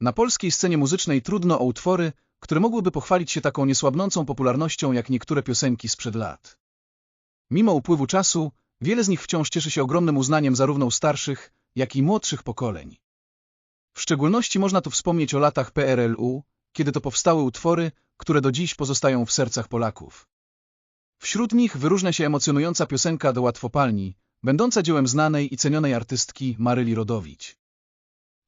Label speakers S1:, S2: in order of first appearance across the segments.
S1: Na polskiej scenie muzycznej trudno o utwory, które mogłyby pochwalić się taką niesłabnącą popularnością jak niektóre piosenki sprzed lat. Mimo upływu czasu, wiele z nich wciąż cieszy się ogromnym uznaniem zarówno u starszych, jak i młodszych pokoleń. W szczególności można tu wspomnieć o latach PRL-u, kiedy to powstały utwory, które do dziś pozostają w sercach Polaków. Wśród nich wyróżnia się emocjonująca piosenka do łatwopalni, będąca dziełem znanej i cenionej artystki Maryli Rodowicz.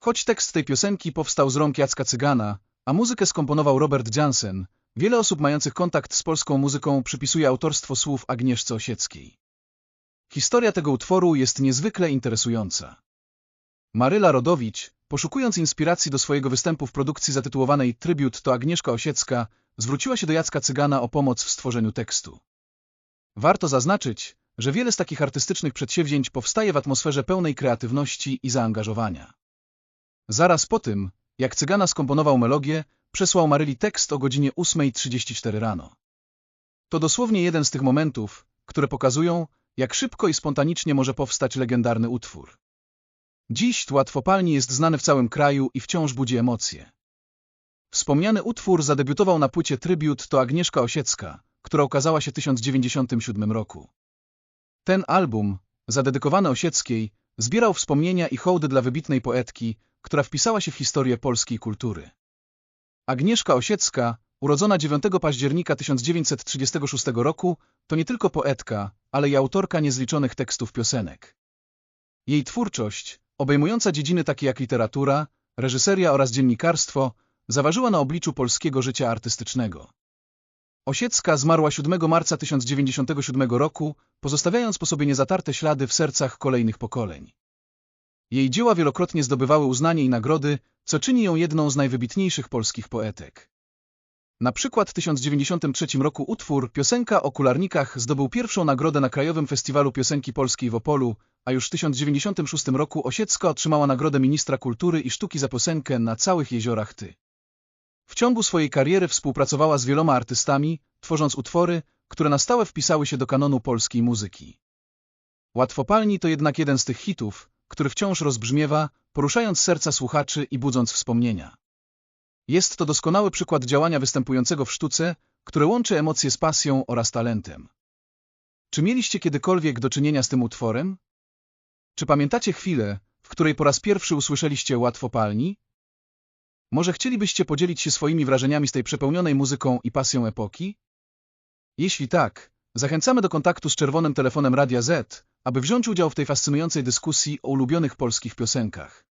S1: Choć tekst tej piosenki powstał z rąk Jacka Cygana, a muzykę skomponował Robert Jansen, wiele osób mających kontakt z polską muzyką przypisuje autorstwo słów Agnieszce Osieckiej. Historia tego utworu jest niezwykle interesująca. Maryla Rodowicz, poszukując inspiracji do swojego występu w produkcji zatytułowanej Trybut to Agnieszka Osiecka, zwróciła się do Jacka Cygana o pomoc w stworzeniu tekstu. Warto zaznaczyć, że wiele z takich artystycznych przedsięwzięć powstaje w atmosferze pełnej kreatywności i zaangażowania. Zaraz po tym, jak Cygana skomponował melodię, przesłał Maryli tekst o godzinie 8.34 rano. To dosłownie jeden z tych momentów, które pokazują, jak szybko i spontanicznie może powstać legendarny utwór. Dziś Łatwopalni jest znany w całym kraju i wciąż budzi emocje. Wspomniany utwór zadebiutował na płycie Tribute to Agnieszka Osiecka, która ukazała się w 1997 roku. Ten album, zadedykowany Osieckiej, zbierał wspomnienia i hołdy dla wybitnej poetki, która wpisała się w historię polskiej kultury. Agnieszka Osiecka, urodzona 9 października 1936 roku, to nie tylko poetka, ale i autorka niezliczonych tekstów piosenek. Jej twórczość, obejmująca dziedziny takie jak literatura, reżyseria oraz dziennikarstwo, zaważyła na obliczu polskiego życia artystycznego. Osiecka zmarła 7 marca 1997 roku, pozostawiając po sobie niezatarte ślady w sercach kolejnych pokoleń. Jej dzieła wielokrotnie zdobywały uznanie i nagrody, co czyni ją jedną z najwybitniejszych polskich poetek. Na przykład w 1993 roku utwór Piosenka o kularnikach zdobył pierwszą nagrodę na Krajowym Festiwalu Piosenki Polskiej w Opolu, a już w 1996 roku Osiecka otrzymała nagrodę Ministra Kultury i Sztuki za piosenkę Na całych jeziorach Ty. W ciągu swojej kariery współpracowała z wieloma artystami, tworząc utwory, które na stałe wpisały się do kanonu polskiej muzyki. Łatwopalni to jednak jeden z tych hitów, który wciąż rozbrzmiewa, poruszając serca słuchaczy i budząc wspomnienia. Jest to doskonały przykład działania występującego w sztuce, które łączy emocje z pasją oraz talentem. Czy mieliście kiedykolwiek do czynienia z tym utworem? Czy pamiętacie chwilę, w której po raz pierwszy usłyszeliście łatwopalni? Może chcielibyście podzielić się swoimi wrażeniami z tej przepełnionej muzyką i pasją epoki? Jeśli tak, zachęcamy do kontaktu z czerwonym telefonem Radia Z, aby wziąć udział w tej fascynującej dyskusji o ulubionych polskich piosenkach.